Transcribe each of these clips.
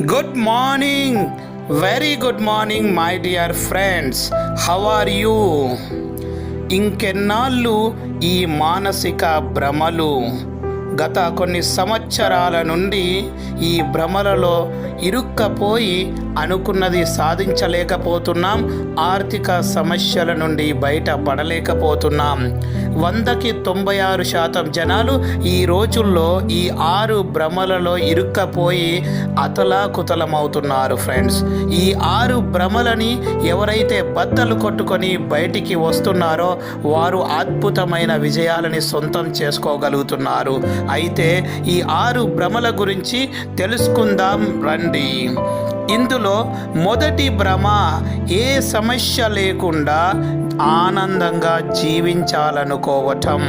Good morning very good morning my dear friends how are you ఇంకెన్నాళ్ళు ఈ మానసిక భ్రమలు? గత కొన్ని సంవత్సరాల నుండి ఈ భ్రమలలో ఇరుక్కపోయి అనుకున్నది సాధించలేకపోతున్నాం. ఆర్థిక సమస్యల నుండి బయటపడలేకపోతున్నాం. వందకి తొంభై ఆరు శాతం జనాలు ఈ రోజుల్లో ఈ ఆరు భ్రమలలో ఇరుక్కపోయి అతలాకుతలమవుతున్నారు ఫ్రెండ్స్ ఈ ఆరు భ్రమలని ఎవరైతే బద్దలు కొట్టుకొని బయటికి వస్తున్నారో వారు అద్భుతమైన విజయాలని సొంతం చేసుకోగలుగుతున్నారు. అయితే ఈ ఆరు భ్రమల గురించి తెలుసుకుందాం రండి. ఇందులో మొదటి భ్రమ ఏ సమస్య లేకుండా ఆనందంగా జీవించాలనుకోవటం.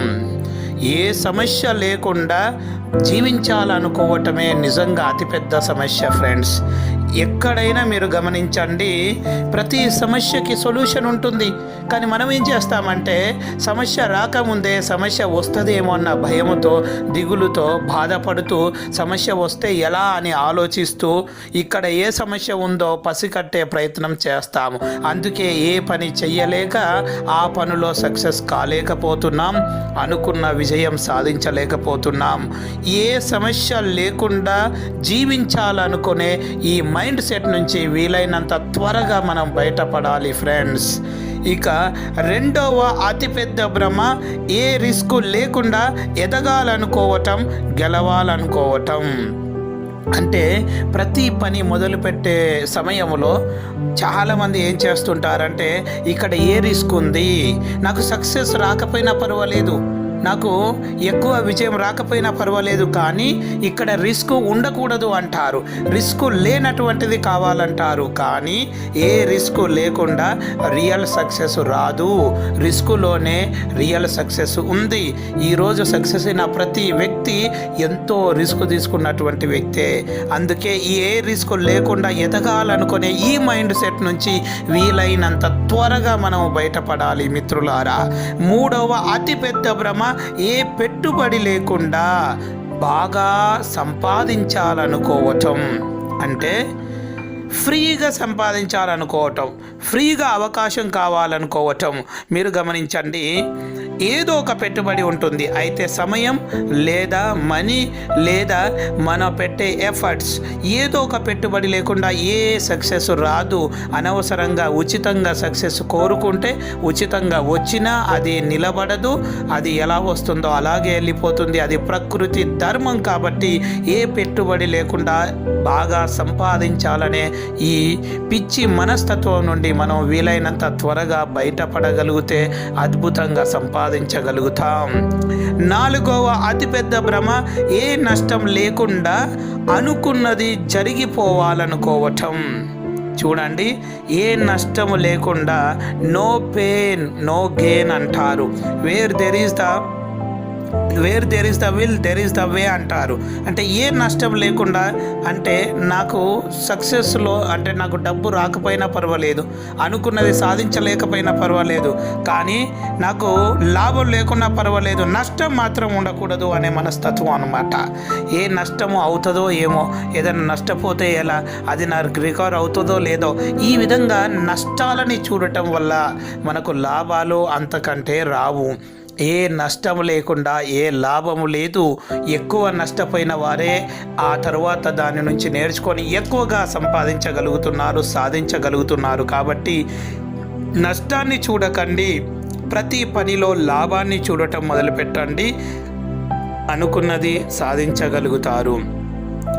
ఏ సమస్య లేకుండా జీవించాలనుకోవటమే నిజంగా అతిపెద్ద సమస్య ఫ్రెండ్స్ ఎక్కడైనా మీరు గమనించండి ప్రతి సమస్యకి సొల్యూషన్ ఉంటుంది. కానీ మనం ఏం చేస్తామంటే సమస్య రాకముందే సమస్య వస్తుందేమో అన్న భయముతో దిగులుతో బాధపడుతూ సమస్య వస్తే ఎలా అని ఆలోచిస్తూ ఇక్కడ ఏ సమస్య ఉందో పసికట్టే ప్రయత్నం చేస్తాము. అందుకే ఏ పని చెయ్యలేక ఆ పనిలో సక్సెస్ కాలేకపోతున్నాం అనుకున్న విజయం సాధించలేకపోతున్నాం. ఏ సమస్య లేకుండా జీవించాలనుకునే ఈ మైండ్ సెట్ నుంచి వీలైనంత త్వరగా మనం బయటపడాలి ఫ్రెండ్స్. ఇక రెండవ అతిపెద్ద భ్రమ ఏ రిస్క్ లేకుండా ఎదగాలనుకోవటం గెలవాలనుకోవటం. అంటే ప్రతి పని మొదలుపెట్టే సమయంలో చాలామంది ఏం చేస్తుంటారంటే ఇక్కడ ఏ రిస్క్ ఉంది? నాకు సక్సెస్ రాకపోయినా పర్వాలేదు. నాకు ఎక్కువ విజయం రాకపోయినా పర్వాలేదు కానీ ఇక్కడ రిస్క్ ఉండకూడదు అంటారు. రిస్క్ లేనటువంటిది కావాలంటారు కానీ ఏ రిస్క్ లేకుండా రియల్ సక్సెస్ రాదు. రిస్కులోనే రియల్ సక్సెస్ ఉంది. ఈరోజు సక్సెస్ అయిన ప్రతి వ్యక్తి ఎంతో రిస్క్ తీసుకున్నటువంటి వ్యక్తే. అందుకే ఈ ఏ రిస్క్ లేకుండా ఎదగాలనుకునే ఈ మైండ్ సెట్ నుంచి వీలైనంత త్వరగా మనం బయటపడాలి మిత్రులారా. మూడవ అతిపెద్ద భ్రమ ఏ పెట్టుబడి లేకుండా బాగా సంపాదించాలనుకోవటం. అంటే ఫ్రీగా సంపాదించాలనుకోవటం ఫ్రీగా అవకాశం కావాలనుకోవటం. మీరు గమనించండి ఏదో ఒక పెట్టుబడి ఉంటుంది. అయితే సమయం లేదా మనీ లేదా మన పెట్టే ఎఫర్ట్స్ ఏదో ఒక పెట్టుబడి లేకుండా ఏ సక్సెస్ రాదు. అనవసరంగా ఉచితంగా సక్సెస్ కోరుకుంటే ఉచితంగా వచ్చినా అది నిలబడదు. అది ఎలా వస్తుందో అలాగే వెళ్ళిపోతుంది. అది ప్రకృతి ధర్మం కాబట్టి ఏ పెట్టుబడి లేకుండా బాగా సంపాదించాలనే ఈ పిచ్చి మనస్తత్వం నుండి మనం వీలైనంత త్వరగా బయటపడగలిగితే అద్భుతంగా సంపాదించగలుగుతాం. నాలుగవ అతిపెద్ద భ్రమ ఏ నష్టం లేకుండా అనుకున్నది జరిగిపోవాలనుకోవటం. చూడండి ఏ నష్టము లేకుండా నో పెయిన్ నో గెయిన్ అంటారు. Where there is the where there is the will there is the way అంటారు. అంటే ఏ నష్టం లేకుండా అంటే నాకు సక్సెస్లో అంటే నాకు డబ్బు రాకపోయినా పర్వాలేదు. అనుకున్నది సాధించలేకపోయినా పర్వాలేదు. కానీ నాకు లాభం లేకున్నా పర్వాలేదు. నష్టం మాత్రం ఉండకూడదు అనే మనస్తత్వం అనమాట ఏ నష్టము అవుతుందో ఏమో ఏదైనా నష్టపోతే ఎలా అది నాకు రికవర్ అవుతుందో లేదో ఈ విధంగా నష్టాలని చూడటం వల్ల మనకు లాభాలు అంతకంటే రావు. ఏ నష్టం లేకుండా ఏ లాభము లేదు. ఎక్కువ నష్టపోయిన వారే ఆ తర్వాత దాని నుంచి నేర్చుకొని ఎక్కువగా సంపాదించగలుగుతున్నారు సాధించగలుగుతున్నారు. కాబట్టి నష్టాన్ని చూడకండి ప్రతి పనిలో లాభాన్ని చూడటం మొదలుపెట్టండి. అనుకున్నది సాధించగలుగుతారు.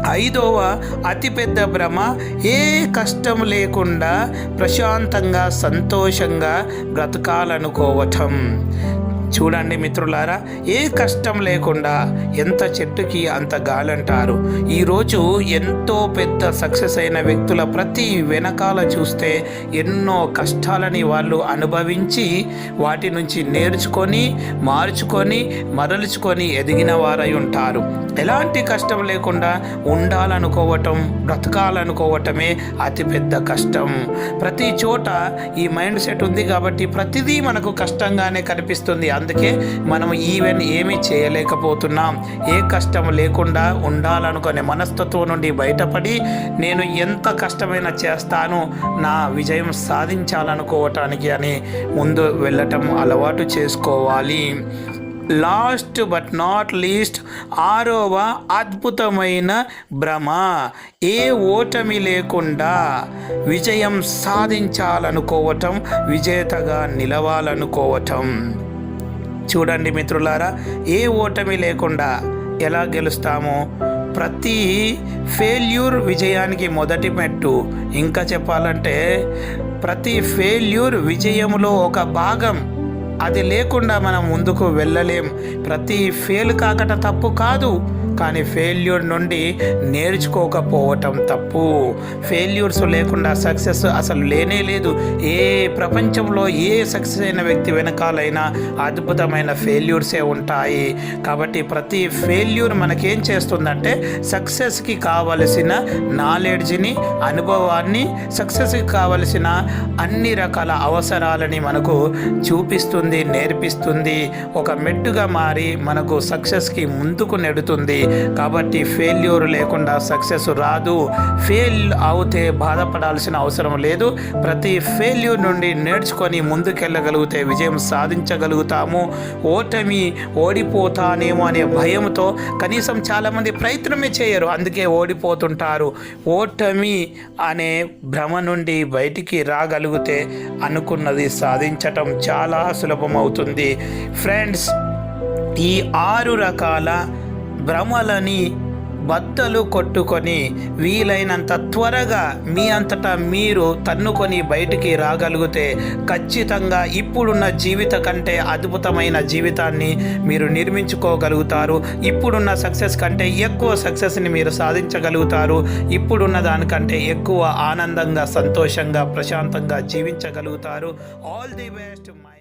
ఐదవ అతిపెద్ద భ్రమ ఏ కష్టం లేకుండా ప్రశాంతంగా సంతోషంగా బ్రతకాలనుకోవటం. చూడండి మిత్రులారా ఏ కష్టం లేకుండా ఎంత చెట్టుకి అంత గాలంటారు. ఈరోజు ఎంతో పెద్ద సక్సెస్ అయిన వ్యక్తుల ప్రతి వెనకాల చూస్తే ఎన్నో కష్టాలని వాళ్ళు అనుభవించి వాటి నుంచి నేర్చుకొని మార్చుకొని మరల్చుకొని ఎదిగిన వారై ఉంటారు. ఎలాంటి కష్టం లేకుండా ఉండాలనుకోవటం బ్రతకాలనుకోవటమే అతిపెద్ద కష్టం. ప్రతి చోట ఈ మైండ్ సెట్ ఉంది కాబట్టి ప్రతిదీ మనకు కష్టంగానే కనిపిస్తుంది. అందుకే మనం ఈవెన్ ఏమీ చేయలేకపోతున్నాం. ఏ కష్టం లేకుండా ఉండాలనుకునే మనస్తత్వం నుండి బయటపడి నేను ఎంత కష్టమైనా చేస్తాను నా విజయం సాధించాలనుకోవటానికి అని ముందు వెళ్ళటం అలవాటు చేసుకోవాలి. లాస్ట్ బట్ నాట్ లీస్ట్ ఆరవ అద్భుతమైన భ్రమ. ఏ ఓటమి లేకుండా విజయం సాధించాలనుకోవటం విజేతగా నిలవాలనుకోవటం. చూడండి మిత్రులారా ఏ ఓటమి లేకుండా ఎలా గెలుస్తామో. ప్రతి ఫెయిల్యూర్ విజయానికి మొదటి మెట్టు. ఇంకా చెప్పాలంటే ప్రతి ఫెయిల్యూర్ విజయములో ఒక భాగం. అది లేకుండా మనం ముందుకు వెళ్ళలేం. ప్రతి ఫెయిల్ కాకట తప్పు కాదు. కానీ ఫెయిల్యూర్ నుండి నేర్చుకోకపోవటం తప్పు. ఫెయిల్యూర్స్ లేకుండా సక్సెస్ అసలు లేనే లేదు. ఏ ప్రపంచంలో ఏ సక్సెస్ అయిన వ్యక్తి వెనకాలైనా అద్భుతమైన ఫెయిల్యూర్సే ఉంటాయి. కాబట్టి ప్రతి ఫెయిల్యూర్ మనకేం చేస్తుందంటే సక్సెస్కి కావలసిన నాలెడ్జ్ని అనుభవాన్ని సక్సెస్కి కావలసిన అన్ని రకాల అవసరాలని మనకు చూపిస్తుంది నేర్పిస్తుంది. ఒక మెట్టుగా మారి మనకు సక్సెస్కి ముందుకు నెడుతుంది. కాబట్టి ఫెయిల్యూర్ లేకుండా సక్సెస్ రాదు. ఫెయిల్ అవుతే బాధపడాల్సిన అవసరం లేదు. ప్రతి ఫెయిల్యూర్ నుండి నేర్చుకొని ముందుకెళ్ళగలిగితే విజయం సాధించగలుగుతాము. ఓటమి ఓడిపోతానేమో అనే భయంతో కనీసం చాలామంది ప్రయత్నమే చేయరు. అందుకే ఓడిపోతుంటారు. ఓటమి అనే భ్రమ నుండి బయటికి రాగలిగితే అనుకున్నది సాధించటం చాలా సులభమవుతుంది. ఫ్రెండ్స్ ఈ ఆరు రకాల భ్రమలని బద్దలు కొట్టుకొని వీలైనంత త్వరగా మీ అంతటా మీరు తన్నుకొని బయటికి రాగలిగితే ఖచ్చితంగా ఇప్పుడున్న జీవిత కంటే అద్భుతమైన జీవితాన్ని మీరు నిర్మించుకోగలుగుతారు. ఇప్పుడున్న సక్సెస్ కంటే ఎక్కువ సక్సెస్ని మీరు సాధించగలుగుతారు. ఇప్పుడున్న దానికంటే ఎక్కువ ఆనందంగా సంతోషంగా ప్రశాంతంగా జీవించగలుగుతారు. All the best my